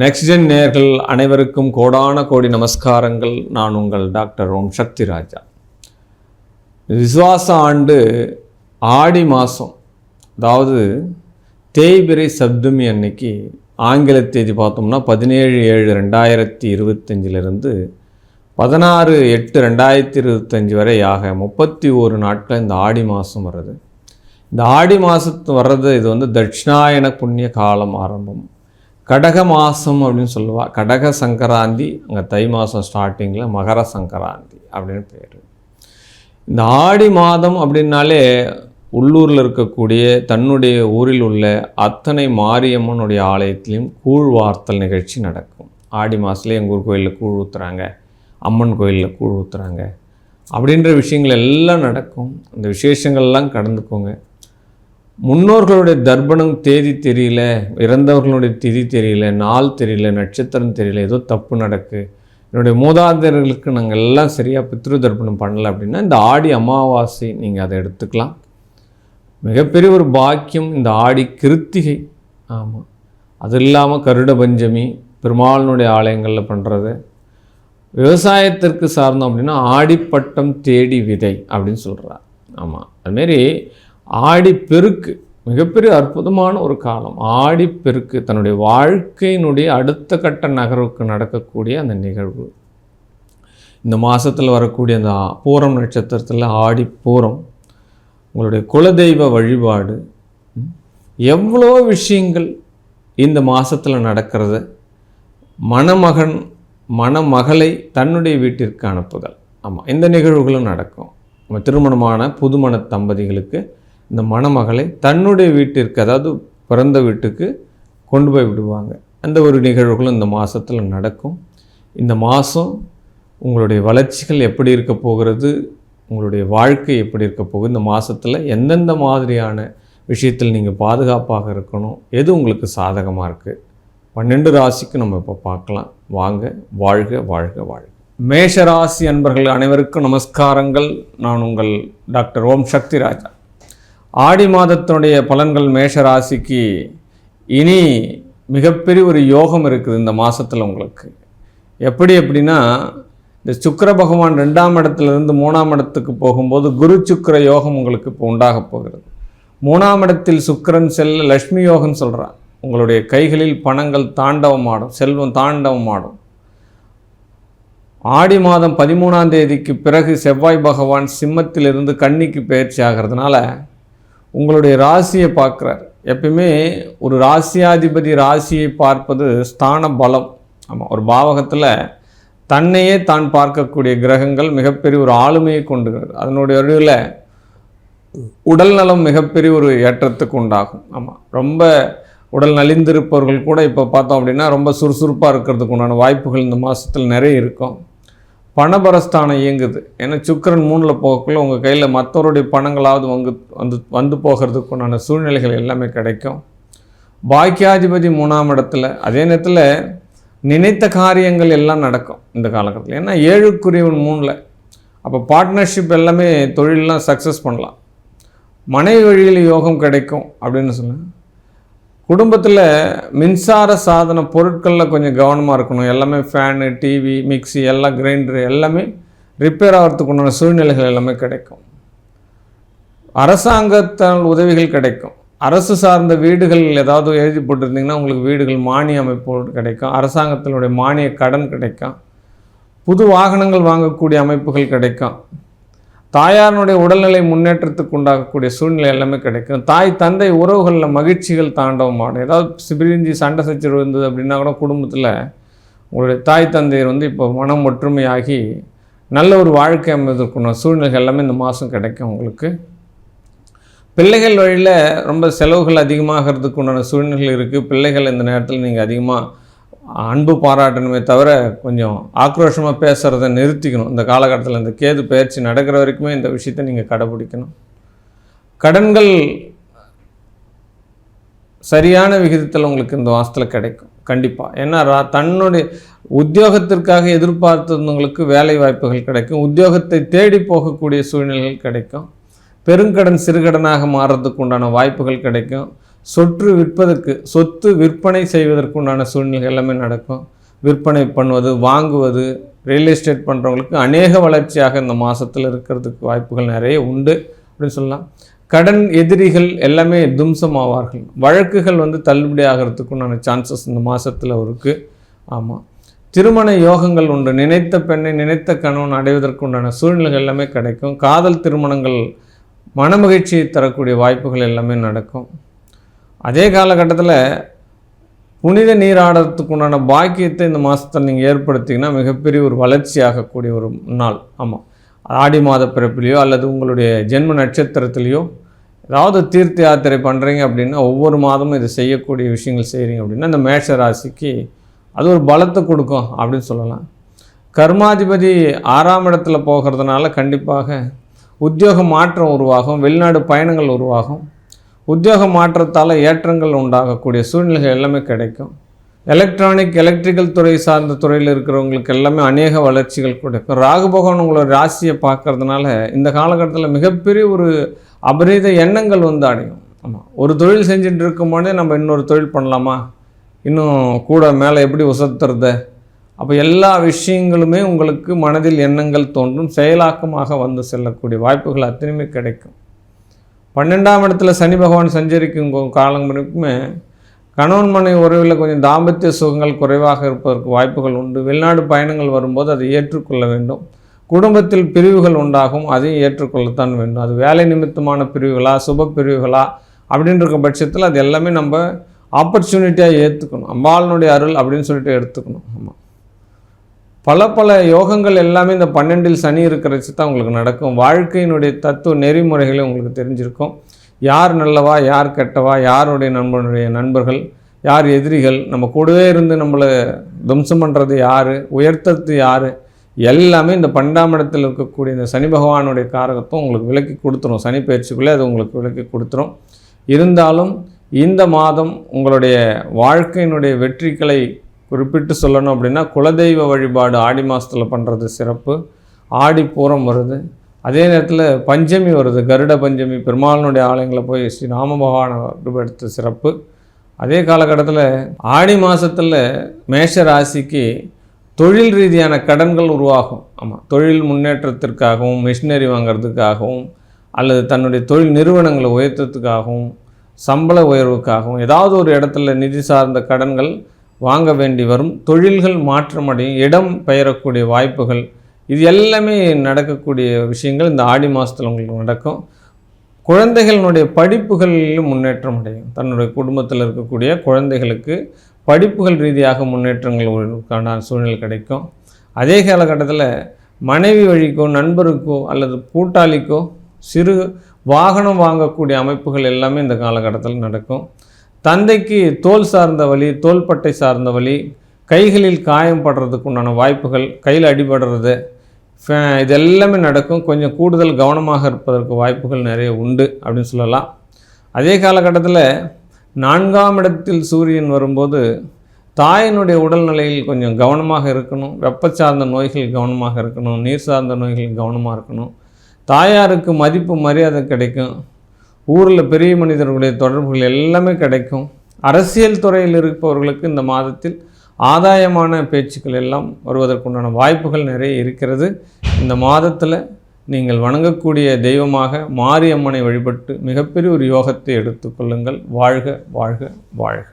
Next gen நேர்கள் அனைவருக்கும் கோடான கோடி நமஸ்காரங்கள். நான் உங்கள் டாக்டர் ஓம் சக்தி ராஜா. விசுவாச ஆண்டு ஆடி மாதம் அதாவது தேய்பிரை சப்தமி அன்னைக்கு ஆங்கில தேதி பார்த்தோம்னா பதினேழு ஏழு ரெண்டாயிரத்தி இருபத்தஞ்சிலிருந்து பதினாறு எட்டு ரெண்டாயிரத்தி இருபத்தஞ்சி வரை ஆக முப்பத்தி ஒரு நாட்கள் இந்த ஆடி மாதம் வருது இந்த ஆடி மாதத்து வர்றது இது வந்து தட்சிணாயன புண்ணிய காலம் ஆரம்பம். கடக மாதம் அப்படின்னு சொல்லுவா. கடக சங்கராந்தி அங்கே தை மாதம் ஸ்டார்டிங்கில் மகர சங்கராந்தி அப்படின்னு பேர். இந்த ஆடி மாதம் அப்படின்னாலே உள்ளூரில் இருக்கக்கூடிய தன்னுடைய ஊரில் உள்ள அத்தனை மாரியம்மனுடைய ஆலயத்திலையும் கூழ் வார்த்தல் நிகழ்ச்சி நடக்கும். ஆடி மாதத்துலேயே எங்கள் ஊர் கோயிலில் கூழ் ஊற்றுறாங்க அம்மன் கோயிலில் கூழ் ஊற்றுறாங்க அப்படின்ற விஷயங்கள் எல்லாம் நடக்கும். அந்த விசேஷங்கள்லாம் கடந்துக்கோங்க. முன்னோர்களுடைய தர்ப்பணம் தேதி தெரியல இறந்தவர்களுடைய திதி தெரியல நாள் தெரியல நட்சத்திரம் தெரியல ஏதோ தப்பு நடக்கு. என்னுடைய மூதாதையர்களுக்கு நாங்கள் எல்லாம் சரியாக பித்ரு தர்ப்பணம் பண்ணலை அப்படின்னா இந்த ஆடி அமாவாசை நீங்கள் அதை எடுத்துக்கலாம். மிகப்பெரிய ஒரு பாக்கியம் இந்த ஆடி கிருத்திகை. ஆமாம் அது இல்லாமல் கருட பஞ்சமி பெருமாளினுடைய ஆலயங்களில் பண்ணுறது விவசாயத்திற்கு சார்ந்தோம் அப்படின்னா ஆடிப்பட்டம் தேடி விதை அப்படின்னு சொல்கிறார் ஆமாம் அதுமாரி ஆடி பெருக்கு மிகப்பெரிய அற்புதமான ஒரு காலம். ஆடி பெருக்கு தன்னுடைய வாழ்க்கையினுடைய அடுத்த கட்ட நகர்வுக்கு நடக்கக்கூடிய அந்த நிகழ்வு. இந்த மாதத்தில் வரக்கூடிய அந்த பூரம் நட்சத்திரத்தில் ஆடி பூரம் உங்களுடைய குலதெய்வ வழிபாடு எவ்வளோ விஷயங்கள் இந்த மாதத்தில் நடக்கிறது மணமகன் மணமகளை தன்னுடைய வீட்டிற்கு அனுப்புதல். ஆமாம் இந்த நிகழ்வுகளும் நடக்கும். நம்ம திருமணமான புதுமண தம்பதிகளுக்கு இந்த மணமகளை தன்னுடைய வீட்டிற்கு அதாவது பிறந்த வீட்டுக்கு கொண்டு போய் விடுவாங்க. அந்த ஒரு நிகழ்வுகளும் இந்த மாதத்தில் நடக்கும். இந்த மாதம் உங்களுடைய வளர்ச்சிகள் எப்படி இருக்க போகிறது உங்களுடைய வாழ்க்கை எப்படி இருக்க போகுது இந்த மாதத்தில் எந்தெந்த மாதிரியான விஷயத்தில் நீங்கள் பாதுகாப்பாக இருக்கணும் எது உங்களுக்கு சாதகமாக இருக்குது பன்னெண்டு ராசிக்கு நம்ம இப்போ பார்க்கலாம். வாங்க வாழ்க வாழ்க வாழ்க. மேஷ ராசி அன்பர்கள் அனைவருக்கும் நமஸ்காரங்கள். நான் உங்கள் டாக்டர் ஓம் சக்தி ராஜா ஆடி மாதத்தினுடைய பலன்கள் மேஷ ராசிக்கு இனி மிகப்பெரிய ஒரு யோகம் இருக்குது இந்த மாதத்தில் உங்களுக்கு. எப்படி எப்படின்னா இந்த சுக்கர பகவான் ரெண்டாம் இடத்துலேருந்து மூணாம் இடத்துக்கு போகும்போது குரு சுக்கர யோகம் உங்களுக்கு இப்போ உண்டாக போகிறது. மூணாம் இடத்தில் சுக்கிரன் செல்ல லக்ஷ்மி யோகம் சொல்கிறான் உங்களுடைய கைகளில் பணங்கள் தாண்டவமாடும் செல்வம் தாண்டவமாடும் ஆடி மாதம் பதிமூணாம் தேதிக்கு பிறகு செவ்வாய் பகவான் சிம்மத்திலிருந்து கன்னிக்கு பயிற்சி ஆகிறதுனால உங்களுடைய ராசியை பார்க்குறார். எப்பயுமே ஒரு ராசியாதிபதி ராசியை பார்ப்பது ஸ்தான பலம். ஆமாம் ஒரு பாவகத்தில் தன்னையே தான் பார்க்கக்கூடிய கிரகங்கள் மிகப்பெரிய ஒரு ஆளுமையை கொண்டுகிறது. அதனுடைய வழியில் உடல் நலம் மிகப்பெரிய ஒரு ஏற்றத்துக்கு உண்டாகும். ஆமாம் ரொம்ப உடல் நலிந்திருப்பவர்கள் கூட இப்போ பார்த்தோம் அப்படின்னா ரொம்ப சுறுசுறுப்பாக இருக்கிறதுக்கு உண்டான வாய்ப்புகள் இந்த மாதத்தில் நிறைய இருக்கும். பணபரஸ்தானம் இயங்குது. ஏன்னா சுக்கிரன் மூணில் போகக்குள்ள உங்கள் கையில் மற்றவருடைய பணங்களாவது வந்து வந்து வந்து போகிறதுக்குண்டான சூழ்நிலைகள் எல்லாமே கிடைக்கும். பாக்கியாதிபதி மூணாம் இடத்துல அதே நேரத்தில் நினைத்த காரியங்கள் எல்லாம் நடக்கும் இந்த காலகட்டத்தில். ஏன்னா ஏழுக்குரியவன் மூணில் அப்போ பார்ட்னர்ஷிப் எல்லாமே தொழிலெலாம் சக்ஸஸ் பண்ணலாம். மனைவி வழியில் யோகம் கிடைக்கும் அப்படின்னு சொன்னேன் குடும்பத்தில் மின்சார சாதன பொருட்களில் கொஞ்சம் கவனமாக இருக்கணும். எல்லாமே ஃபேனு டிவி மிக்ஸி எல்லாம் கிரைண்டரு எல்லாமே ரிப்பேர் ஆகிறதுக்கு உண்டான சூழ்நிலைகள் எல்லாமே கிடைக்கும். அரசாங்கத்தால் உதவிகள் கிடைக்கும். அரசு சார்ந்த வீடுகள் ஏதாவது எழுதி போட்டிருந்தீங்கன்னா உங்களுக்கு வீடுகள் மானிய அமைப்பு கிடைக்கும். அரசாங்கத்தினுடைய மானிய கடன் கிடைக்கும். புது வாகனங்கள் வாங்கக்கூடிய அமைப்புகள் கிடைக்கும். தாயாருடைய உடல்நிலை முன்னேற்றத்துக்கு உண்டாகக்கூடிய சூழ்நிலை எல்லாமே கிடைக்கும். தாய் தந்தை உறவுகளில் மகிழ்ச்சிகள் தாண்டவமாடும். ஏதாவது சிபிரிஞ்சி சண்டை சச்சரவு இருந்தது அப்படின்னா கூட குடும்பத்தில் உங்களுடைய தாய் தந்தையர் வந்து இப்போ மனம் ஒற்றுமையாகி நல்ல ஒரு வாழ்க்கை அமைவதற்குள்ள சூழ்நிலைகள் எல்லாமே இந்த மாதம் கிடைக்கும் உங்களுக்கு. பிள்ளைகள் வழியில் ரொம்ப செலவுகள் அதிகமாகிறதுக்கு உண்டான சூழ்நிலைகள் இருக்குது பிள்ளைகள் இந்த நேரத்தில் நீங்கள் அதிகமாக அன்பு பாராட்டணுமே தவிர கொஞ்சம் ஆக்ரோஷமாக பேசுகிறத நிறுத்திக்கணும். இந்த காலகட்டத்தில் இந்த கேது பயிற்சி நடக்கிற வரைக்குமே இந்த விஷயத்தை நீங்கள் கடைபிடிக்கணும். கடன்கள் சரியான விகிதத்தில் உங்களுக்கு இந்த மாதத்தில் கிடைக்கும். கண்டிப்பாக ஏன்னா ரா- தன்னுடைய உத்தியோகத்திற்காக எதிர்பார்த்தவங்களுக்கு வேலை வாய்ப்புகள் கிடைக்கும். உத்தியோகத்தை தேடி போகக்கூடிய சூழ்நிலைகள் கிடைக்கும். பெருங்கடன் சிறுகடனாக மாறுறதுக்கு உண்டான வாய்ப்புகள் கிடைக்கும். சொற்று விற்பதற்கு சொத்து விற்பனை செய்வதற்குண்டான சூழ்நிலை எல்லாமே நடக்கும். விற்பனை பண்ணுவது வாங்குவது ரியல் எஸ்டேட் பண்ணுறவங்களுக்கு அநேக வளர்ச்சியாக இந்த மாதத்தில் இருக்கிறதுக்கு வாய்ப்புகள் நிறைய உண்டு அப்படின்னு சொல்லலாம். கடன் எதிரிகள் எல்லாமே தும்சமாவார்கள். வழக்குகள் வந்து தள்ளுபடி ஆகிறதுக்குண்டான சான்சஸ் இந்த மாதத்தில் இருக்குது ஆமாம் திருமண யோகங்கள் உண்டு. நினைத்த பெண்ணை நினைத்த கணவன் அடைவதற்குண்டான சூழ்நிலைகள் எல்லாமே கிடைக்கும். காதல் திருமணங்கள் மனமகிழ்ச்சியை தரக்கூடிய வாய்ப்புகள் எல்லாமே நடக்கும். அதே காலகட்டத்தில் புனித நீராடுறதுக்குண்டான பாக்கியத்தை இந்த மாதத்தில் நீங்கள் ஏற்படுத்திங்கன்னா மிகப்பெரிய ஒரு வளர்ச்சி ஆகக்கூடிய ஒரு நாள். ஆமாம் ஆடி மாத பிறப்பிலையோ அல்லது உங்களுடைய ஜென்ம நட்சத்திரத்திலையோ ஏதாவது தீர்த்த யாத்திரை பண்ணுறீங்க அப்படின்னா ஒவ்வொரு மாதமும் இதை செய்யக்கூடிய விஷயங்கள் செய்கிறீங்க அப்படின்னா இந்த மேஷ ராசிக்கு அது ஒரு பலத்தை கொடுக்கும் அப்படின்னு சொல்லலாம். கர்மாதிபதி ஆறாம் இடத்துல போகிறதுனால கண்டிப்பாக உத்தியோக மாற்றம் உருவாகும் வெளிநாடு பயணங்கள் உருவாகும். உத்தியோக மாற்றத்தால் ஏற்றங்கள் உண்டாகக்கூடிய சூழ்நிலைகள் எல்லாமே கிடைக்கும். எலக்ட்ரானிக் எலக்ட்ரிக்கல் துறை சார்ந்த துறையில் இருக்கிறவங்களுக்கு எல்லாமே அநேக வளர்ச்சிகள் கொடுக்கும் ராகு பகவான் உங்களோட ராசியை பார்க்கறதுனால இந்த காலகட்டத்தில் மிகப்பெரிய ஒரு அபரீத எண்ணங்கள் வந்து அடையும். ஆமாம் ஒரு தொழில் செஞ்சுட்டு இருக்கும்போதே நம்ம இன்னொரு தொழில் பண்ணலாமா? இன்னும் கூட மேலே எப்படி உசத்துறது? அப்போ எல்லா விஷயங்களுமே உங்களுக்கு மனதில் எண்ணங்கள் தோன்றும். செயலாக்கமாக வந்து செல்லக்கூடிய வாய்ப்புகள் அத்தனையுமே கிடைக்கும். பன்னெண்டாம் இடத்துல சனி பகவான் சஞ்சரிக்கும் காலம் வரைக்குமே கணவன் மனை உறவில் கொஞ்சம் தாம்பத்திய சுகங்கள் குறைவாக இருப்பதற்கு வாய்ப்புகள் உண்டு. வெளிநாடு பயணங்கள் வரும்போது அதை ஏற்றுக்கொள்ள வேண்டும். குடும்பத்தில் பிரிவுகள் உண்டாகும் அதையும் ஏற்றுக்கொள்ளத்தான் வேண்டும். அது வேலை நிமித்தமான பிரிவுகளா சுப பிரிவுகளா அப்படின்ற பட்சத்தில் அது எல்லாமே நம்ம ஆப்பர்ச்சுனிட்டியாக ஏற்றுக்கணும் அம்பாளனுடைய அருள் அப்படின்னு சொல்லிட்டு எடுத்துக்கணும். ஆமாம் பல பல யோகங்கள் எல்லாமே இந்த பன்னெண்டில் சனி இருக்கிறச்சு தான் உங்களுக்கு நடக்கும். வாழ்க்கையினுடைய தத்துவ நெறிமுறைகளை உங்களுக்கு தெரிஞ்சிருக்கும். யார் நல்லவா யார் கெட்டவா யாருடைய நண்பனுடைய நண்பர்கள் யார் எதிரிகள் நம்ம கூடவே இருந்து நம்மளை துவம்சம் பண்ணுறது யார் உயர்த்தது யார் எல்லாமே இந்த பன்னெண்டாம் இடத்தில் இருக்கக்கூடிய இந்த சனி பகவானுடைய காரகத்தை உங்களுக்கு விலக்கி கொடுத்துரும். சனி பயிற்சிக்குள்ளே அது உங்களுக்கு விலக்கி கொடுத்துரும். இருந்தாலும் இந்த மாதம் உங்களுடைய வாழ்க்கையினுடைய வெற்றிகளை குறிப்பிட்டு சொல்லணும் அப்படின்னா குலதெய்வ வழிபாடு ஆடி மாதத்தில் பண்ணுறது சிறப்பு. ஆடி பூரம் வருது. அதே நேரத்தில் பஞ்சமி வருது. கருட பஞ்சமி பெருமாளனுடைய ஆலயங்களை போய் ஸ்ரீ ராம பகவானை எடுத்த சிறப்பு. அதே காலகட்டத்தில் ஆடி மாதத்தில் மேஷ ராசிக்கு தொழில் ரீதியான கடன்கள் உருவாகும். ஆமாம் தொழில் முன்னேற்றத்திற்காகவும் மிஷினரி வாங்கிறதுக்காகவும் அல்லது தன்னுடைய தொழில் நிறுவனங்களை உயர்த்தத்துக்காகவும் சம்பள உயர்வுக்காகவும் ஏதாவது ஒரு இடத்துல நிதி சார்ந்த கடன்கள் வாங்க வேண்டி வரும். தொழில்கள் மாற்றமடையும் இடம் பெயரக்கூடிய வாய்ப்புகள். இது எல்லாமே நடக்கக்கூடிய விஷயங்கள் இந்த ஆடி மாதத்தில் உங்களுக்கு நடக்கும். குழந்தைகளினுடைய படிப்புகளிலும் முன்னேற்றம் அடையும். தன்னுடைய குடும்பத்தில் இருக்கக்கூடிய குழந்தைகளுக்கு படிப்புகள் ரீதியாக முன்னேற்றங்களுக்கான சூழ்நிலை கிடைக்கும். அதே காலகட்டத்தில் மனைவி வழிக்கோ நண்பருக்கோ அல்லது கூட்டாளிக்கோ சிறு வாகனம் வாங்கக்கூடிய அமைப்புகள் எல்லாமே இந்த காலகட்டத்தில் நடக்கும். தந்தைக்கு தோல் சார்ந்த வலி தோள்பட்டை சார்ந்த வலி கைகளில் காயம் படுறதுக்கு உண்டான வாய்ப்புகள் கையில் அடிபடுறது இது எல்லாமே நடக்கும். கொஞ்சம் கூடுதல் கவனமாக இருப்பதற்கு வாய்ப்புகள் நிறைய உண்டு அப்படின்னு சொல்லலாம். அதே காலகட்டத்தில் நான்காம் இடத்தில் சூரியன் வரும்போது தாயினுடைய உடல்நிலையில் கொஞ்சம் கவனமாக இருக்கணும். வெப்ப சார்ந்த நோய்கள் கவனமாக இருக்கணும். நீர் சார்ந்த நோய்கள் கவனமாக இருக்கணும். தாயாருக்கு மதிப்பு மரியாதை கிடைக்கும். ஊரில் பெரிய மனிதர்களுடைய தொடர்புகள் எல்லாமே கிடைக்கும். அரசியல் துறையில் இருப்பவர்களுக்கு இந்த மாதத்தில் ஆதாயமான பேச்சுக்கள் எல்லாம் வருவதற்குண்டான வாய்ப்புகள் நிறைய இருக்கிறது. இந்த மாதத்தில் நீங்கள் வணங்கக்கூடிய தெய்வமாக மாரியம்மனை வழிபட்டு மிகப்பெரிய ஒரு யோகத்தை எடுத்துக்கொள்ளுங்கள் வாழ்க வாழ்க வாழ்க.